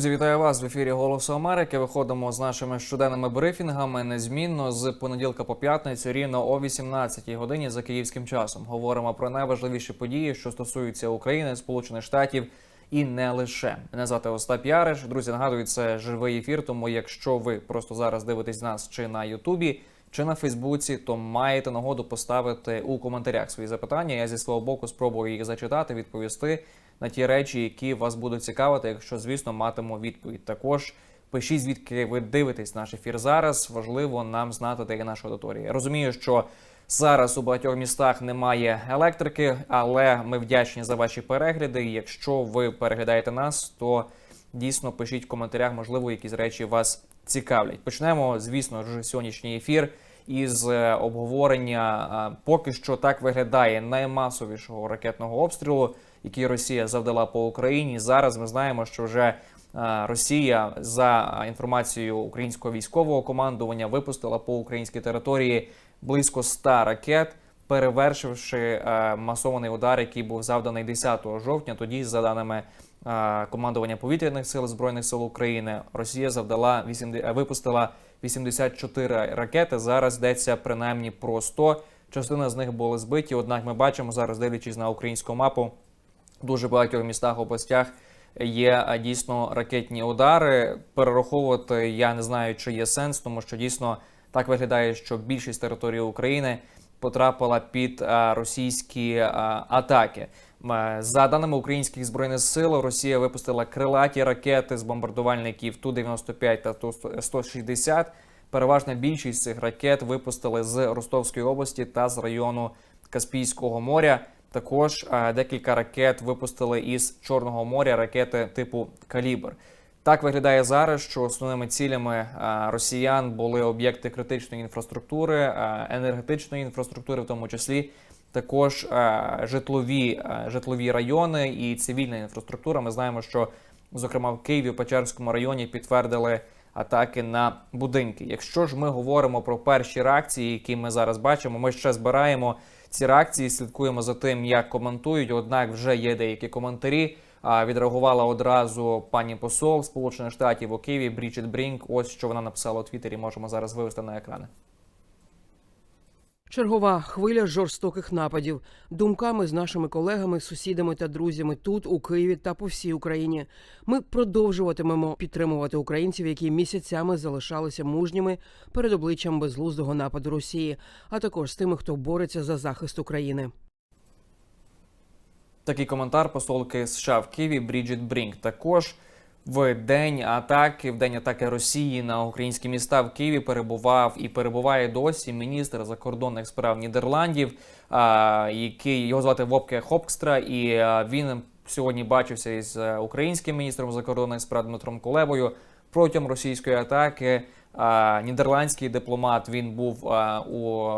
Друзі, вітаю вас в ефірі Голосу Америки. Виходимо з нашими щоденними брифінгами незмінно з понеділка по п'ятницю, рівно о 18-й годині за київським часом. Говоримо про найважливіші події, що стосуються України, Сполучених Штатів і не лише. Мене звати Остап Яриш. Друзі, нагадую, це живий ефір. Тому якщо ви просто зараз дивитесь нас чи на Ютубі, чи на Фейсбуці, то маєте нагоду поставити у коментарях свої запитання. Я зі свого боку спробую їх зачитати, відповісти на ті речі, які вас будуть цікавити, якщо, звісно, матиму відповідь. Також пишіть, звідки ви дивитесь наш ефір зараз. Важливо нам знати, де є наша аудиторія. Я розумію, що зараз у багатьох містах немає електрики, але ми вдячні за ваші перегляди. Якщо ви переглядаєте нас, то дійсно пишіть в коментарях, можливо, якісь речі вас цікавлять. Почнемо, звісно ж, сьогоднішній ефір із е, обговорення. Поки що так виглядає наймасовішого ракетного обстрілу, який Росія завдала по Україні. Зараз ми знаємо, що вже е, Росія за інформацією українського військового командування випустила по українській території близько 100 ракет, перевершивши е, масований удар, який був завданий 10 жовтня. Тоді, за даними е, командування повітряних сил збройних сил України, Росія завдала 80, е, випустила 84 ракети. Зараз йдеться принаймні про 100. Частина з них були збиті. Однак ми бачимо зараз, дивлячись на українську мапу, дуже багатьох містах областях є дійсно ракетні удари. Перераховувати я не знаю, чи є сенс, тому що дійсно так виглядає, що більшість території України потрапила під російські атаки. За даними українських збройних сил, Росія випустила крилаті ракети з бомбардувальників Ту-95 та Ту-160. Переважна більшість цих ракет випустили з Ростовської області та з району Каспійського моря. Також е, декілька ракет випустили із Чорного моря ракети типу Калібр. Так виглядає зараз, що основними цілями е, росіян були об'єкти критичної інфраструктури, е, енергетичної інфраструктури, в тому числі також житлові, житлові райони і цивільна інфраструктура. Ми знаємо, що зокрема в Києві, в Печерському районі підтвердили атаки на будинки. Якщо ж ми говоримо про перші реакції, які ми зараз бачимо, ми ще збираємо ці реакції, слідкуємо за тим, як коментують. Однак вже є деякі коментарі. А відреагувала одразу пані посол Сполучених Штатів у Києві Брічет Брінк. Ось що вона написала у Твіттері. Можемо зараз вивести на екрани. Чергова хвиля жорстоких нападів думками з нашими колегами, сусідами та друзями тут, у Києві та по всій Україні. Ми продовжуватимемо підтримувати українців, які місяцями залишалися мужніми перед обличчям безглуздого нападу Росії, а також з тими, хто бореться за захист України. Такий коментар посолки США в Києві Бріджит Брінк. Також в день атаки, в день атаки Росії на українські міста в Києві перебував і перебуває досі міністр закордонних справ Нідерландів, який його звати Вопке Хопкстра, і він сьогодні бачився із е, українським міністром закордонних справ Дмитром Кулебою протягом російської атаки. Нідерландський дипломат він був у,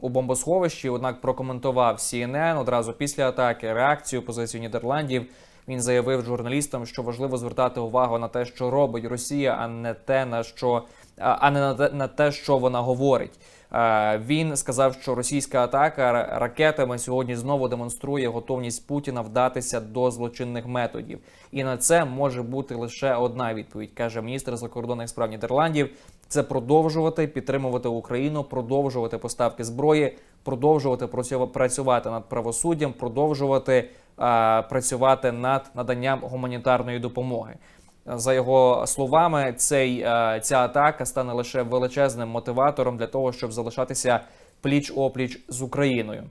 у бомбосховищі. Однак прокоментував CNN одразу після атаки реакцію позицію Нідерландів. Він заявив журналістам, що важливо звертати увагу на те, що робить Росія, а не те на що а не на те, на те, що вона говорить. Е, Він сказав, що російська атака ракетами сьогодні знову демонструє готовність Путіна вдатися до злочинних методів, і на це може бути лише одна відповідь, каже міністр закордонних справ Нідерландів. Це продовжувати підтримувати Україну, продовжувати поставки зброї, продовжувати працю- працювати над правосуддям, продовжувати працювати над наданням гуманітарної допомоги. За його словами, цей, ця атака стане лише величезним мотиватором для того, щоб залишатися пліч опліч з Україною.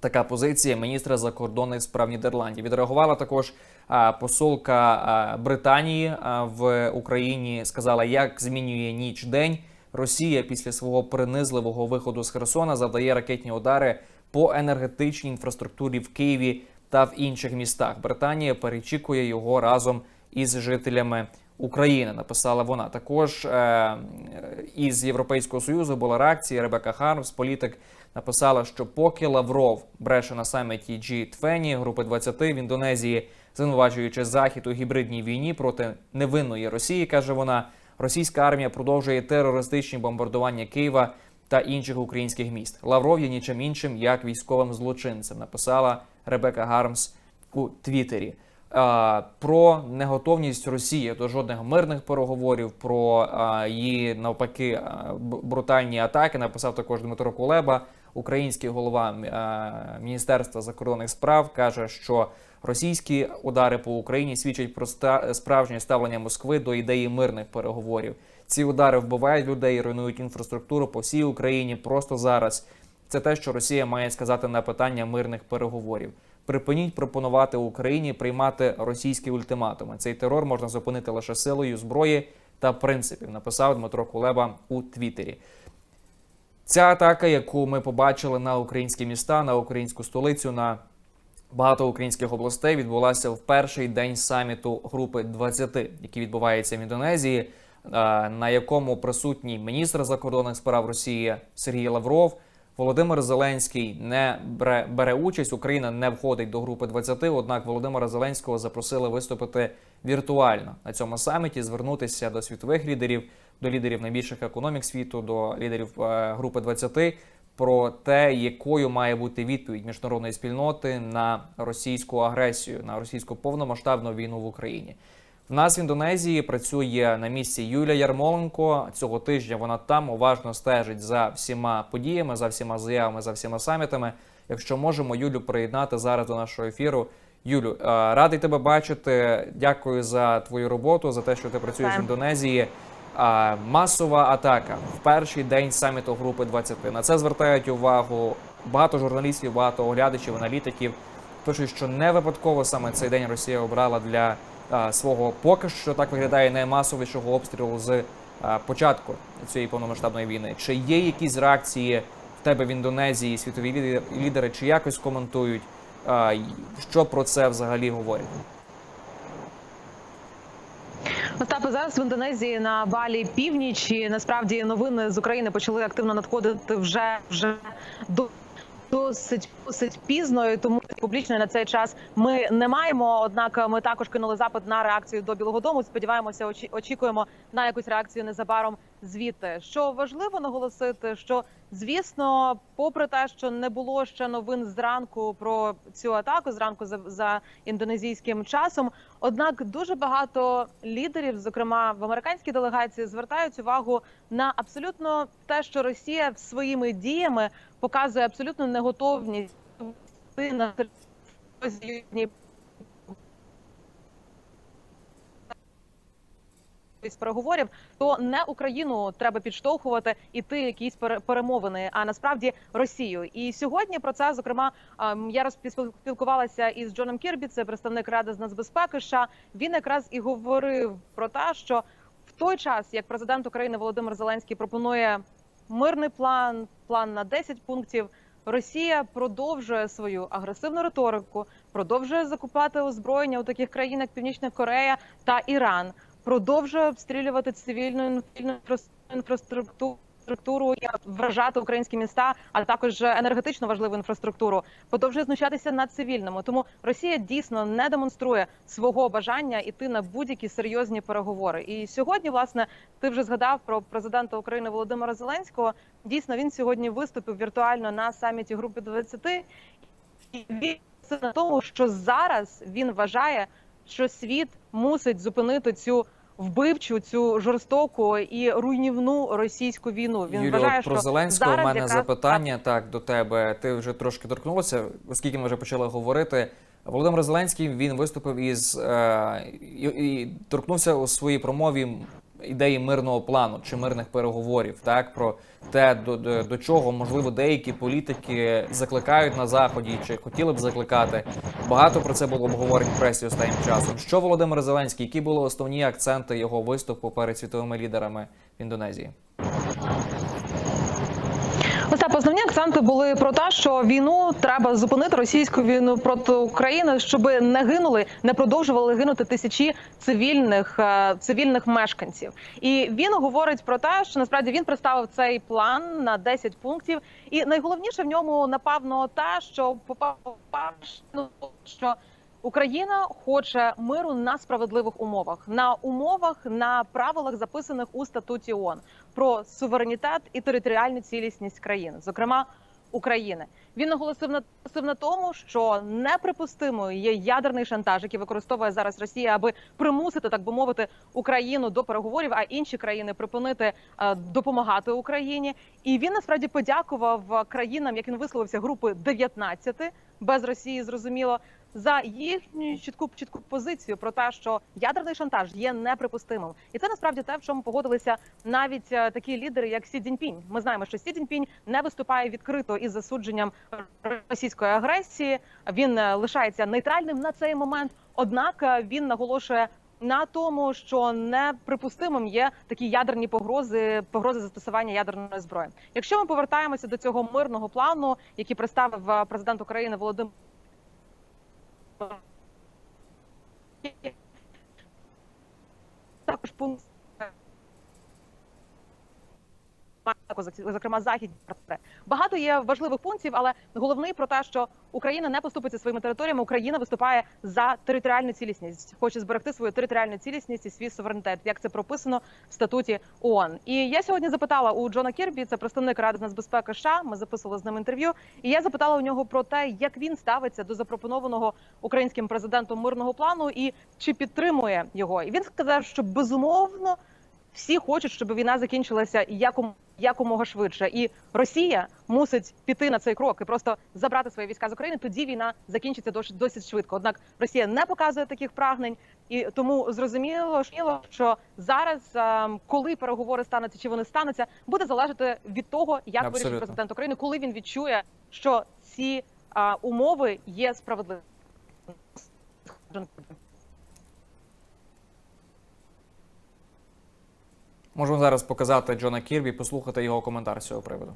Така позиція міністра закордонних справ Нідерландів. Відреагувала також посолка Британії в Україні. Сказала, як змінює ніч день. Росія після свого принизливого виходу з Херсона завдає ракетні удари по енергетичній інфраструктурі в Києві та в інших містах. Британія перечікує його разом із жителями України. Написала вона. Також е, із Європейського союзу була реакція. Ребека Хармс, політик, написала, що поки Лавров бреше на саміті G20 групи 20 в Індонезії, звинувачуючи захід у гібридній війні проти невинної Росії, каже вона. Російська армія продовжує терористичні бомбардування Києва та інших українських міст. Лавров є нічим іншим як військовим злочинцем. Написала Ребека Гармс у Твіттері. е, про неготовність Росії до жодних мирних переговорів, про е, її навпаки е, брутальні атаки. Написав також Дмитро Кулеба, український голова Міністерства закордонних справ, каже, що російські удари по Україні свідчать про справжнє ставлення Москви до ідеї мирних переговорів. Ці удари вбивають людей, руйнують інфраструктуру по всій Україні просто зараз. Це те, що Росія має сказати на питання мирних переговорів. Припиніть пропонувати Україні приймати російські ультиматуми. Цей терор можна зупинити лише силою зброї та принципів. Написав Дмитро Кулеба у Твіттері. Ця атака, яку ми побачили на українські міста, на українську столицю, на багато українських областей, відбулася в перший день саміту групи 20, який відбувається в Індонезії, е, на якому присутній міністр закордонних справ Росії Сергій Лавров. Володимир Зеленський не бере, бере участь. Україна не входить до групи 20, Однак Володимира Зеленського запросили виступити віртуально на цьому саміті, звернутися до світових лідерів, до лідерів найбільших економік світу, до лідерів е, групи 20 про те, якою має бути відповідь міжнародної спільноти на російську агресію, на російську повномасштабну війну в Україні. В нас в Індонезії працює на місці Юлія Ярмоленко. Цього тижня вона там уважно стежить за всіма подіями, за всіма заявами, за всіма самітами. Якщо можемо, Юлю приєднати зараз до нашого ефіру. Юлю, е, радий тебе бачити. Дякую за твою роботу, за те, що ти працюєш в Індонезії. А, масова атака в перший день саміту групи 20. На це звертають увагу багато журналістів, багато оглядачів, аналітиків. Пишуть, що не випадково саме цей день Росія обрала для свого поки що так виглядає наймасовішого обстрілу з початку цієї повномасштабної війни. Чи є якісь реакції в тебе в Індонезії, світові лідери, чи якось коментують, що про це взагалі говорять? Остапе, зараз в Індонезії на Балі північ і насправді новини з України почали активно надходити вже вже до. Досить досить пізно, і тому публічно на цей час ми не маємо. Однак ми також кинули запит на реакцію до Білого Дому. Сподіваємося, очі- очікуємо на якусь реакцію незабаром звідти. Що важливо наголосити, що звісно, попри те, що не було ще новин зранку про цю атаку, зранку за, за індонезійським часом. Однак дуже багато лідерів, зокрема в американській делегації, звертають увагу на абсолютно те, що Росія своїми діями показує абсолютну неготовність на з переговорів, то не Україну треба підштовхувати іти якісь пере- перемовини, а насправді Росію. І сьогодні про це зокрема ем, я розпілкувалася із Джоном Кірбі, це представник ради з нацбезпеки. США. він якраз і говорив про те, що в той час, як президент України Володимир Зеленський пропонує мирний план, план на 10 пунктів. Росія продовжує свою агресивну риторику, продовжує закупати озброєння у таких країнах, як Північна Корея та Іран, продовжує обстрілювати цивільну інфра- інфраструктуру. Структуру і вражати українські міста, а також енергетично важливу інфраструктуру, продовжує знущатися над цивільними. Тому Росія дійсно не демонструє свого бажання іти на будь-які серйозні переговори. І сьогодні, власне, ти вже згадав про президента України Володимира Зеленського. Дійсно, він сьогодні виступив віртуально на саміті групи 20 і він на тому, що зараз він вважає, що світ мусить зупинити цю вбивчу, цю жорстоку і руйнівну російську війну. Він Юлі, вважає, от про що Зеленського зараз у мене якраз запитання так до тебе. Ти вже трошки торкнулася, оскільки ми вже почали говорити. Володимир Зеленський він виступив із е, і, і торкнувся у своїй промові ідеї мирного плану чи мирних переговорів, так про те, до, до, до чого можливо деякі політики закликають на заході, чи хотіли б закликати. Багато про це було обговорень в пресі останнім часом. Що Володимир Зеленський, які були основні акценти його виступу перед світовими лідерами в Індонезії? Остап, основні акценти були про те, що війну треба зупинити російську війну проти України, щоб не гинули, не продовжували гинути тисячі цивільних е, цивільних мешканців. І він говорить про те, що насправді він представив цей план на 10 пунктів. І найголовніше в ньому напевно те, що по-перше, ну, що Україна хоче миру на справедливих умовах, на умовах, на правилах, записаних у статуті ООН про суверенітет і територіальну цілісність країн. Зокрема, України. Він наголосив на тому, що неприпустимою є ядерний шантаж, який використовує зараз Росія, аби примусити, так би мовити, Україну до переговорів, а інші країни припинити е, допомагати Україні. І він насправді подякував країнам, як він висловився, групи 19, без Росії, зрозуміло, за їхню чітку чітку позицію про те, що ядерний шантаж є неприпустимим, і це насправді те, в чому погодилися навіть е, такі лідери, як Сі Цзіньпінь. Ми знаємо, що Сі Цзіньпінь не виступає відкрито із засудженням російської агресії. Він е, лишається нейтральним на цей момент. Однак е, він наголошує. На тому, що неприпустимим є такі ядерні погрози, погрози застосування ядерної зброї. Якщо ми повертаємося до цього мирного плану, який представив президент України Володимир також пункт зокрема західні партнери. Багато є важливих пунктів, але головний про те, що Україна не поступиться своїми територіями. Україна виступає за територіальну цілісність, хоче зберегти свою територіальну цілісність і свій суверенітет, як це прописано в статуті ООН. І я сьогодні запитала у Джона Кірбі, це представник Ради з нацбезпеки США. Ми записували з ним інтерв'ю. І я запитала у нього про те, як він ставиться до запропонованого українським президентом мирного плану і чи підтримує його. І він сказав, що безумовно всі хочуть, щоб війна закінчилася яком, якомога швидше, і Росія мусить піти на цей крок і просто забрати свої війська з України. Тоді війна закінчиться досить, швидко. Однак Росія не показує таких прагнень, і тому зрозуміло, що зараз, ем, коли переговори стануться, чи вони стануться, буде залежати від того, як Абсолютно. вирішить президент України, коли він відчує, що ці а, умови є справедливими. Можемо зараз показати Джона Кірбі, послухати його коментар з цього приводу.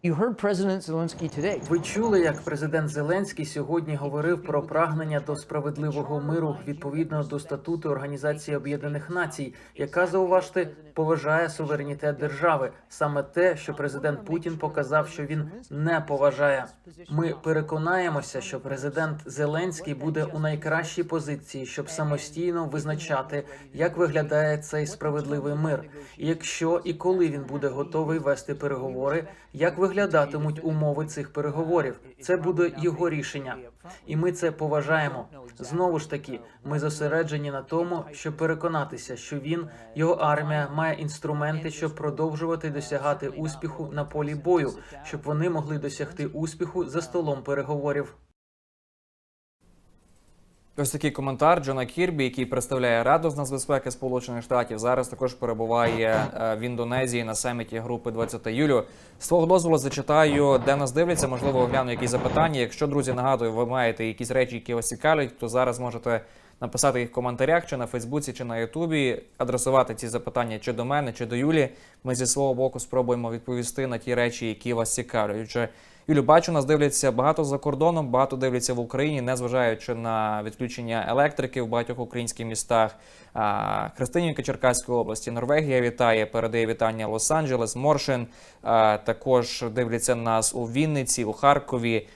You heard President Zelensky today. Ви чули, як президент Зеленський сьогодні говорив про прагнення до справедливого миру відповідно до статуту Організації Об'єднаних Націй, яка зауважте поважає суверенітет держави. Саме те, що президент Путін показав, що він не поважає. Ми переконаємося, що президент Зеленський буде у найкращій позиції, щоб самостійно визначати, як виглядає цей справедливий мир, і якщо і коли він буде готовий вести переговори, як виглядатимуть умови цих переговорів. Це буде його рішення, і ми це поважаємо. Знову ж таки, ми зосереджені на тому, щоб переконатися, що він, його армія, має інструменти, щоб продовжувати досягати успіху на полі бою, щоб вони могли досягти успіху за столом переговорів. Ось такий коментар Джона Кірбі, який представляє Раду з нацбезпеки Сполучених Штатів. Зараз також перебуває е, в Індонезії на саміті групи 20 Юлю. З твого дозволу зачитаю, де нас дивляться. Можливо, огляну якісь запитання. Якщо друзі нагадую, ви маєте якісь речі, які вас цікавлять, то зараз можете написати їх в коментарях, чи на Фейсбуці, чи на Ютубі, адресувати ці запитання чи до мене, чи до Юлі. Ми зі свого боку спробуємо відповісти на ті речі, які вас цікавлять. Юлю, бачу, нас дивляться багато за кордоном, багато дивляться в Україні, незважаючи на відключення електрики в багатьох українських містах. Христинівка Черкаської області, Норвегія вітає, передає вітання Лос-Анджелес, Моршин. Також дивляться нас у Вінниці, у Харкові.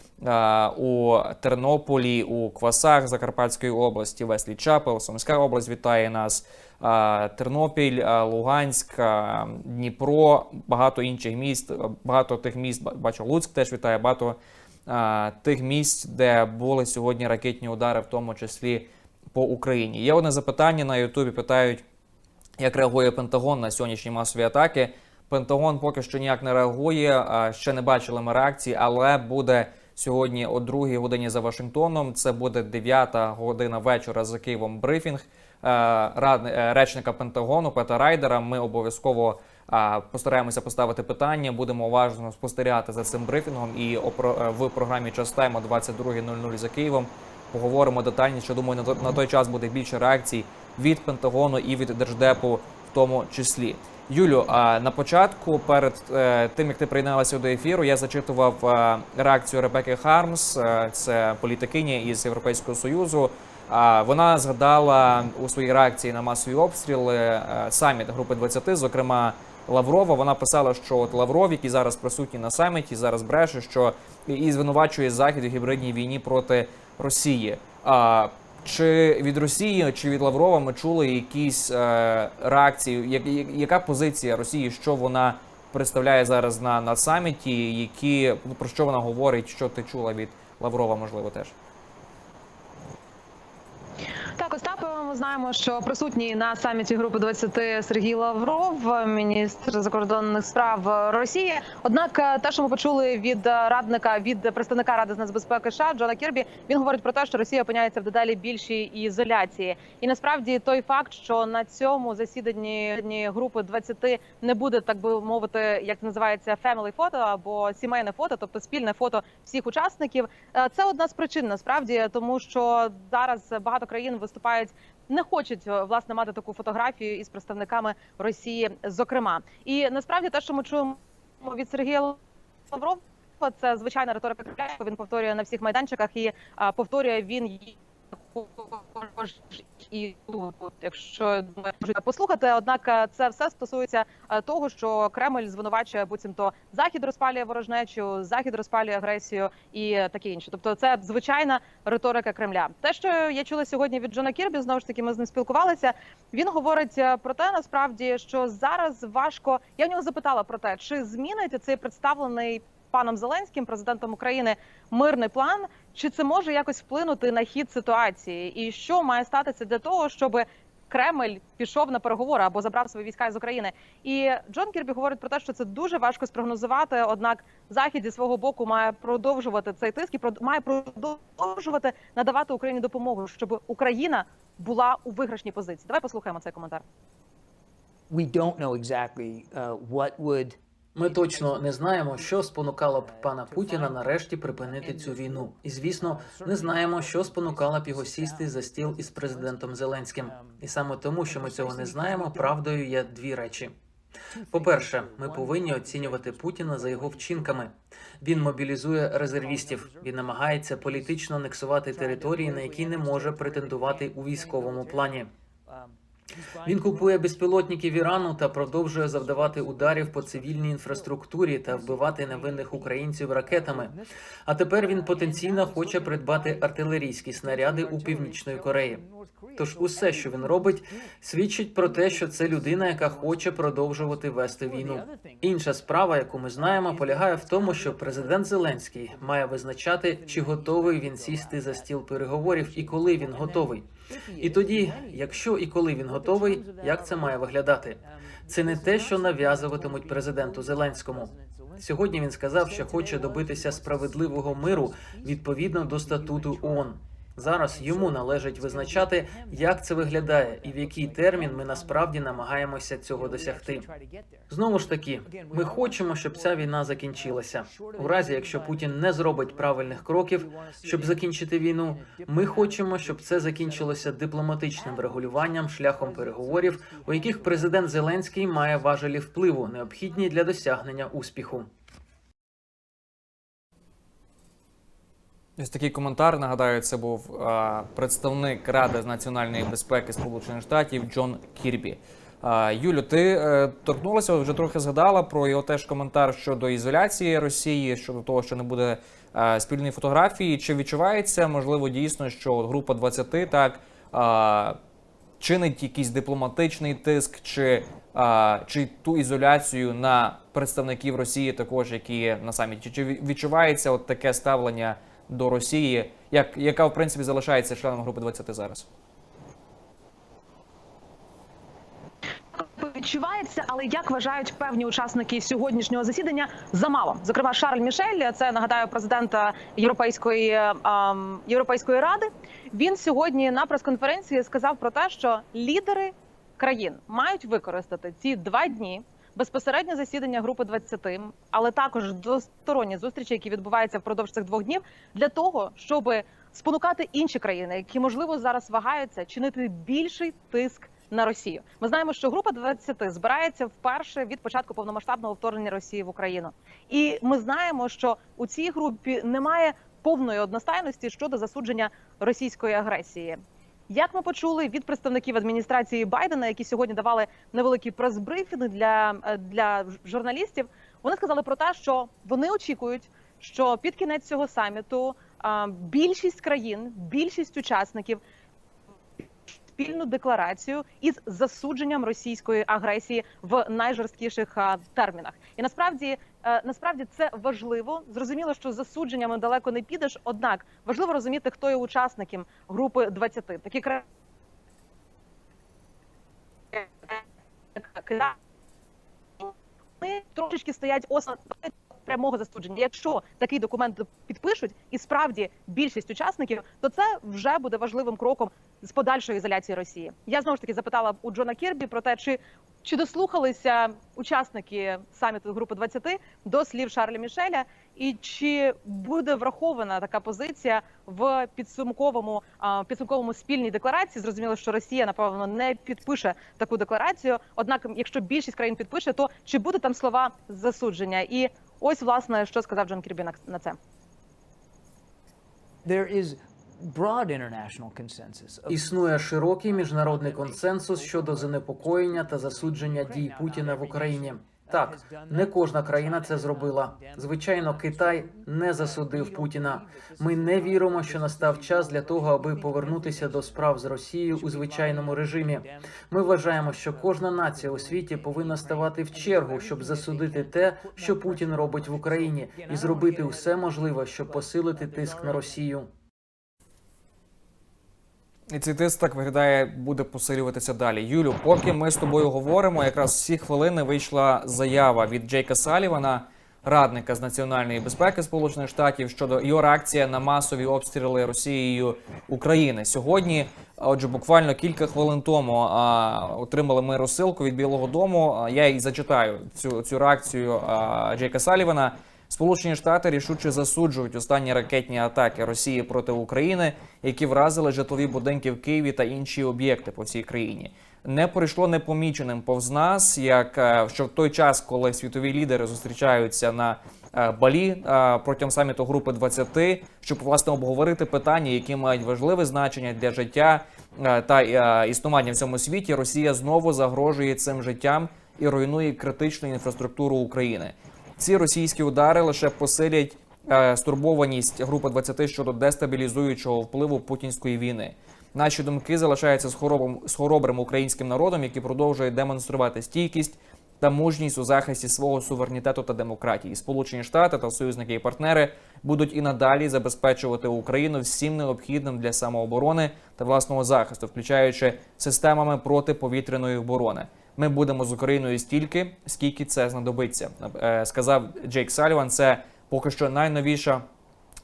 У Тернополі, у Квасах Закарпатської області, Веслі Чапел, Сумська область вітає нас, Тернопіль, Луганськ, Дніпро, багато інших міст, багато тих міст, бачу, Луцьк теж вітає, багато тих місць, де були сьогодні ракетні удари, в тому числі по Україні. Є одне запитання на Ютубі, питають, як реагує Пентагон на сьогоднішні масові атаки. Пентагон поки що ніяк не реагує, ще не бачили ми реакції, але буде сьогодні о 2 годині за Вашингтоном. Це буде 9 година вечора за Києвом брифінг е, е, речника Пентагону Пета Райдера. Ми обов'язково постараємося поставити питання. Будемо уважно спостерігати за цим брифінгом. І е, в програмі час тайм 22.00 за Києвом поговоримо детальніше. Думаю, на той час буде більше реакцій від Пентагону і від Держдепу, в тому числі. Юлю, а на початку, перед е, тим як ти приєдналася до ефіру, я зачитував е, реакцію Ребекки Хармс, е, це політикиня із Європейського союзу. Вона згадала у своїй реакції на масові обстріли саміт групи 20, зокрема Лаврова. Вона писала, що от Лавров, який зараз присутній на саміті, зараз бреше, що і звинувачує захід у гібридній війні проти Росії. Чи від Росії, чи від Лаврова ми чули якісь е, реакції? Як, я- яка позиція Росії? Що вона представляє зараз на, на саміті, які про що вона говорить, що ти чула від Лаврова, можливо, теж. Так, Остапе, ми знаємо, що присутній на саміті групи 20 Сергій Лавров, міністр закордонних справ Росії. Однак, е, те, що ми почули від е, радника від представника ради з нацбезпеки США Джона Кірбі, він говорить про те, що Росія опиняється в дедалі більшій ізоляції. І насправді той факт, що на цьому засіданні групи 20 не буде, так би мовити, як називається family фото або сімейне фото, тобто спільне фото всіх учасників. Е, Це одна з причин насправді, тому що зараз багато країн виступають. Не хочуть е, власне мати таку фотографію із представниками Росії, зокрема, і насправді те, що ми чуємо від Сергія Лаврова, це звичайна риторика яку він повторює на всіх майданчиках, і повторює він її і якщо можете послухати. Однак е, це все стосується е, того, що Кремль звинувачує буцімто захід розпалює ворожнечу, захід розпалює агресію і таке інше. Тобто, це звичайна риторика Кремля. Те, що я чула сьогодні від Джона Кірбі, знову ж таки, ми з ним спілкувалися. Він говорить е, про те, насправді, що зараз важко. Я в нього запитала про те, чи змінить цей представлений паном Зеленським, президентом України, мирний план, чи це може якось вплинути на хід ситуації, і що має статися для того, щоб Кремль пішов на переговори або забрав свої війська з України. І Джон Кірбі говорить про те, що це дуже важко спрогнозувати. Однак захід зі свого боку має продовжувати цей тиск і має продовжувати надавати Україні допомогу, щоб Україна була у виграшній позиції. Давай послухаємо цей коментар. We don't know exactly uh, what would Ми точно не знаємо, що спонукало б пана Путіна нарешті припинити цю війну. І звісно, не знаємо, що спонукало б його сісти за стіл із президентом Зеленським. І саме тому, що ми цього не знаємо, правдою є дві речі. По-перше, ми повинні оцінювати Путіна за його вчинками. Він мобілізує резервістів. Він намагається політично анексувати території, на які не може претендувати у військовому плані. Він купує безпілотників Ірану та продовжує завдавати ударів по цивільній інфраструктурі та вбивати невинних українців ракетами. А тепер він потенційно хоче придбати артилерійські снаряди у північної Кореї. Тож усе, що він робить, свідчить про те, що це людина, яка хоче продовжувати вести війну. Інша справа, яку ми знаємо, полягає в тому, що президент Зеленський має визначати, чи готовий він сісти за стіл переговорів і коли він готовий. І тоді, якщо і коли він готовий, як це має виглядати? Це не те, що нав'язуватимуть президенту Зеленському. Сьогодні він сказав, що хоче добитися справедливого миру відповідно до статуту ООН. Зараз йому належить визначати, як це виглядає і в який термін ми насправді намагаємося цього досягти. Знову ж таки, ми хочемо, щоб ця війна закінчилася. У разі, якщо Путін не зробить правильних кроків, щоб закінчити війну, ми хочемо, щоб це закінчилося дипломатичним врегулюванням шляхом переговорів, у яких президент Зеленський має важелі впливу, необхідні для досягнення успіху. Ось такий коментар. Нагадаю, це був а, представник Ради з національної безпеки Сполучених Штатів Джон Кірбі. А, Юлю, ти е, торкнулася, вже трохи згадала про його теж коментар щодо ізоляції Росії, щодо того, що не буде е, спільної фотографії. Чи відчувається можливо дійсно, що група 20 так а, чинить якийсь дипломатичний тиск, чи, а, чи ту ізоляцію на представників Росії, також які на саміті? Чи відчувається от таке ставлення до Росії, як, яка в принципі залишається членом групи 20 зараз? відчувається, але як вважають певні учасники сьогоднішнього засідання замало. Зокрема, Шарль Мішель, це нагадаю президента Європейської ем, Європейської ради. Він сьогодні на прес-конференції сказав про те, що лідери країн мають використати ці два дні. Безпосереднє засідання групи 20, але також двосторонні зустрічі, які відбуваються впродовж цих двох днів, для того, щоб спонукати інші країни, які можливо зараз вагаються, чинити більший тиск на Росію. Ми знаємо, що група 20 збирається вперше від початку повномасштабного вторгнення Росії в Україну, і ми знаємо, що у цій групі немає повної одностайності щодо засудження російської агресії. Як ми почули від представників адміністрації Байдена, які сьогодні давали невеликі прес-брифінги для, е, для журналістів, вони сказали про те, що вони очікують, що під кінець цього саміту більшість країн, більшість учасників спільну декларацію із засудженням російської агресії в найжорсткіших термінах. І насправді, е, насправді це важливо. Зрозуміло, що засудженнями далеко не підеш. Однак важливо розуміти, хто є учасником групи 20. Такі країни Китай, трошечки стоять оса прямого засудження. Якщо такий документ підпишуть, і справді більшість учасників, то це вже буде важливим кроком з подальшої ізоляції Росії. Я знову ж таки запитала у Джона Кірбі про те, чи чи дослухалися учасники саміту групи 20 до слів Шарля Мішеля, і чи буде врахована така позиція в підсумковому підсумковому спільній декларації? Зрозуміло, що Росія напевно не підпише таку декларацію. Однак, якщо більшість країн підпише, то чи буде там слова засудження? І ось власне що сказав Джон Кірбі на- це. There is broad international consensus. Існує широкий міжнародний консенсус щодо занепокоєння та засудження дій Путіна в Україні. Так, не кожна країна це зробила. Звичайно, Китай не засудив Путіна. Ми не віримо, що настав час для того, аби повернутися до справ з Росією у звичайному режимі. Ми вважаємо, що кожна нація у світі повинна ставати в чергу, щоб засудити те, що Путін робить в Україні, і зробити все можливе, щоб посилити тиск на Росію. І цей тиск так виглядає, буде посилюватися далі. Юлю, поки ми з тобою говоримо, якраз всі хвилини вийшла заява від Джейка Салівана, радника з національної безпеки Сполучених Штатів, щодо його реакції на масові обстріли Росією України. Сьогодні, отже, буквально кілька хвилин тому а, отримали ми розсилку від Білого Дому. Я і зачитаю цю, цю реакцію а, Джейка Салівана. Сполучені Штати рішуче засуджують останні ракетні атаки Росії проти України, які вразили житлові будинки в Києві та інші об'єкти по всій країні. Не пройшло непоміченим повз нас, як е, що в той час, коли світові лідери зустрічаються на е, Балі е, протягом саміту групи 20, щоб власне обговорити питання, які мають важливе значення для життя та існування в цьому світі. Росія знову загрожує цим життям і руйнує критичну інфраструктуру України. Ці російські удари лише посилять е, стурбованість групи 20 щодо дестабілізуючого впливу путінської війни. Наші думки залишаються з хоробрим, з хоробрим українським народом, який продовжує демонструвати стійкість та мужність у захисті свого суверенітету та демократії. Сполучені Штати та союзники і партнери будуть і надалі забезпечувати Україну всім необхідним для самооборони та власного захисту, включаючи системами протиповітряної оборони. Ми будемо з Україною стільки, скільки це знадобиться, е, сказав Джейк Саліван. Це поки що найновіша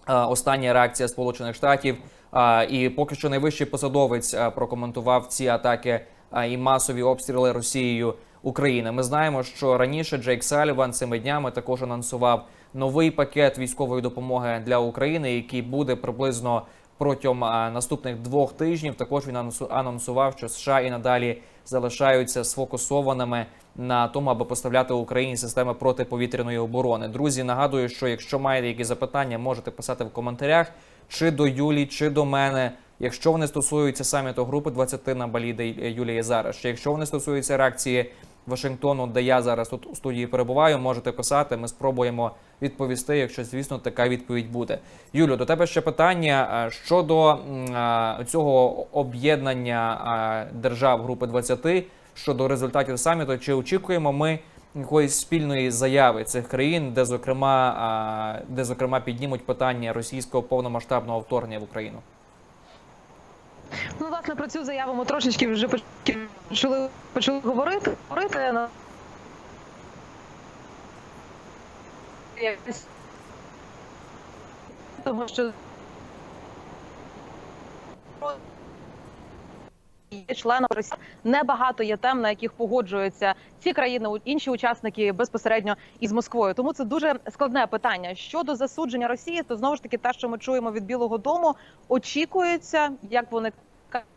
е, остання реакція Сполучених Штатів. Е, І поки що найвищий посадовець прокоментував ці атаки і масові обстріли Росією України. Ми знаємо, що раніше Джейк Саліван цими днями також анонсував новий пакет військової допомоги для України, який буде приблизно протягом наступних двох тижнів. Також він анонсу- анонсував, що США і надалі залишаються сфокусованими на тому, аби поставляти Україні системи протиповітряної оборони. Друзі, нагадую, що якщо маєте якісь запитання, можете писати в коментарях чи до Юлі, чи до мене. Якщо вони стосуються саміту групи 20 на Балі, де Юлія чи якщо вони стосуються реакції Вашингтону, де я зараз тут у студії перебуваю, можете писати. Ми спробуємо відповісти, якщо звісно така відповідь буде. Юлю, до тебе ще питання щодо цього об'єднання держав групи 20, щодо результатів саміту. Чи очікуємо ми якоїсь спільної заяви цих країн, де зокрема, де зокрема піднімуть питання російського повномасштабного вторгнення в Україну? Ну, власне, про цю заяву ми трошечки вже почали, почали говорити. говорити. на... Тому що є членом Росії. Небагато є тем, на яких погоджуються ці країни, інші учасники безпосередньо із Москвою. Тому це дуже складне питання. Щодо засудження Росії, то знову ж таки те, що ми чуємо від Білого Дому, очікується, як вони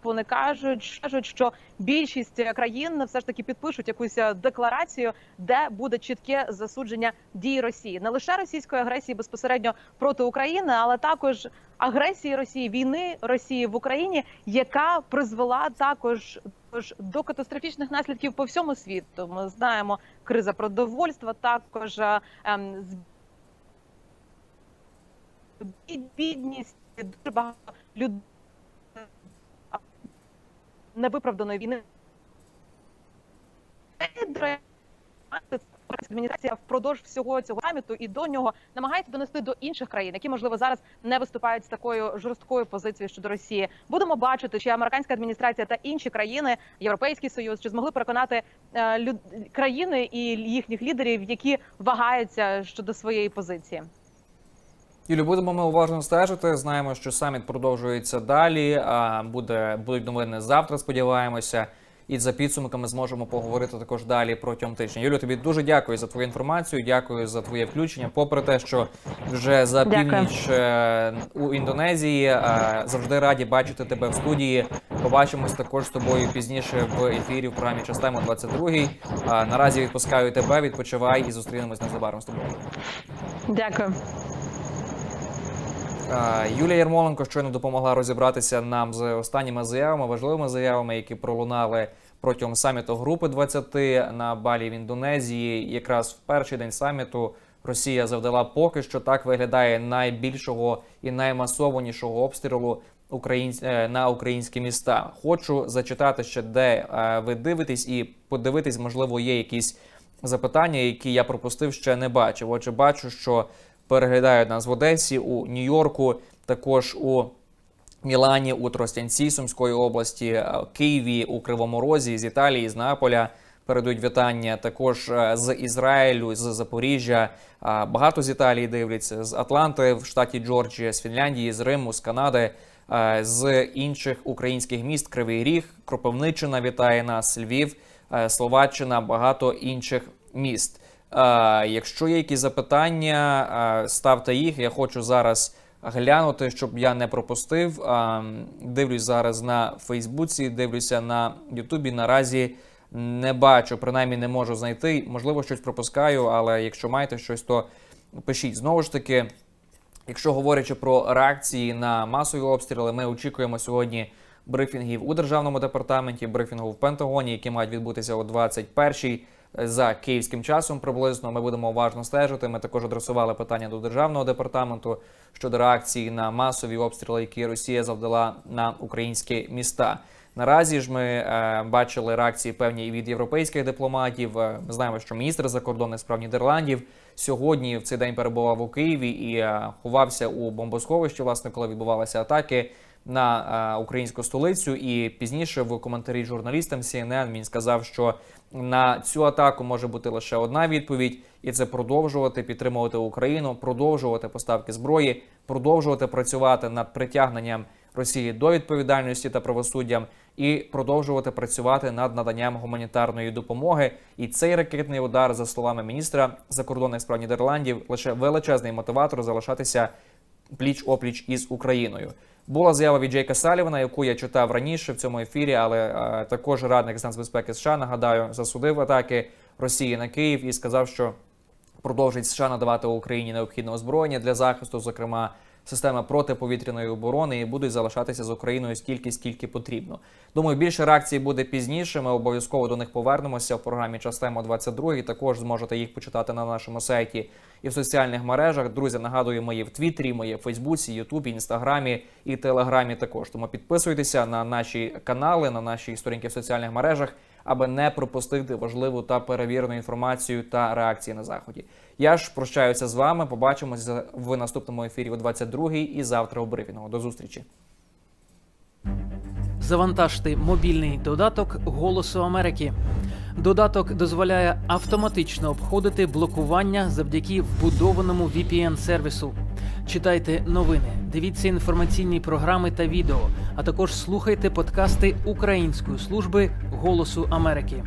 вони кажуть, кажуть, що більшість країн все ж таки підпишуть якусь декларацію, де буде чітке засудження дій Росії, не лише російської агресії безпосередньо проти України, але також агресії Росії, війни Росії в Україні, яка призвела також до катастрофічних наслідків по всьому світу. Ми знаємо криза продовольства, також е, ем, бідність дуже багато людей невиправданої війни. Адміністрація впродовж всього цього саміту і до нього намагається донести до інших країн, які можливо зараз не виступають з такою жорсткою позицією щодо Росії. Будемо бачити, чи американська адміністрація та інші країни, Європейський Союз, чи змогли переконати е, люд... країни і їхніх лідерів, які вагаються щодо своєї позиції. Юлі, будемо ми уважно стежити. Знаємо, що саміт продовжується далі. А буде будуть новини завтра. Сподіваємося, і за підсумками зможемо поговорити також далі протягом тижня. Юлю, тобі дуже дякую за твою інформацію. Дякую за твоє включення. Попри те, що вже за північ е, у Індонезії е, завжди раді бачити тебе в студії. Побачимось також з тобою пізніше в ефірі в програмі Частемо 22 А наразі відпускаю тебе. Відпочивай і зустрінемось незабаром з тобою. Дякую. Юлія Ярмоленко щойно допомогла розібратися нам з останніми заявами, важливими заявами, які пролунали протягом саміту Групи 20 на Балі в Індонезії. Якраз в перший день саміту Росія завдала поки що так виглядає найбільшого і наймасованішого обстрілу українсь... е, на українські міста. Хочу зачитати ще, де е, ви дивитесь, і подивитись, можливо, є якісь запитання, які я пропустив, ще не бачив. Отже, бачу, що переглядають нас в Одесі, у Нью-Йорку, також у Мілані, у Тростянці Сумської області, е, Києві, у Кривому Розі, з Італії, з Наполя. Передають вітання також е, з Ізраїлю, з Запоріжжя. Багато з Італії дивляться, з Атланти в штаті Джорджія, з Фінляндії, з Риму, з Канади, е, з інших українських міст Кривий Ріг, Кропивниччина вітає нас, Львів, е, Словаччина, багато інших міст. Якщо є якісь запитання, ставте їх. Я хочу зараз глянути, щоб я не пропустив. Дивлюсь зараз на Фейсбуці, дивлюся на Ютубі. Наразі не бачу, принаймні не можу знайти. Можливо, щось пропускаю, але якщо маєте щось, то пишіть. Знову ж таки, Якщо говорячи про реакції на масові обстріли, ми очікуємо сьогодні брифінгів у державному департаменті, брифінгу в Пентагоні, які мають відбутися о 21-й за київським часом. Приблизно ми будемо уважно стежити. Ми також адресували питання до державного департаменту щодо реакції на масові обстріли, які Росія завдала на українські міста. Наразі ж ми е, бачили реакції певні від європейських дипломатів. Е, Ми знаємо, що міністр закордонних справ Нідерландів сьогодні в цей день перебував у Києві і е, ховався у бомбосховищі, власне, коли відбувалися атаки на е, українську столицю. І пізніше в коментарі журналістам CNN він сказав, що на цю атаку може бути лише одна відповідь, і це продовжувати підтримувати Україну, продовжувати поставки зброї, продовжувати працювати над притягненням Росії до відповідальності та правосуддям і продовжувати працювати над наданням гуманітарної допомоги. І цей ракетний удар, за словами міністра закордонних справ Нідерландів, лише величезний мотиватор залишатися пліч опліч із Україною. Була заява від Джейка Салівана, яку я читав раніше в цьому ефірі, але е, також радник з нацбезпеки США нагадаю засудив атаки Росії на Київ і сказав, що продовжить США надавати Україні необхідне озброєння для захисту, зокрема системи протиповітряної оборони, і будуть залишатися з Україною стільки, скільки потрібно. Думаю, більше реакцій буде пізніше. Ми обов'язково до них повернемося в програмі Частемо 22 і Також зможете їх почитати на нашому сайті і в соціальних мережах. Друзі, нагадую, ми є в Твіттері, ми є в Фейсбуці, Ютубі, Інстаграмі і Телеграмі. Також тому підписуйтеся на наші канали, на наші сторінки в соціальних мережах, аби не пропустити важливу та перевірену інформацію та реакції на заході. Я ж прощаюся з вами. Побачимося в наступному ефірі о 22 і завтра у брифінгу. До зустрічі. Завантажте мобільний додаток Голосу Америки. Додаток дозволяє автоматично обходити блокування завдяки вбудованому VPN-сервісу. Читайте новини, дивіться інформаційні програми та відео, а також слухайте подкасти Української служби Голосу Америки.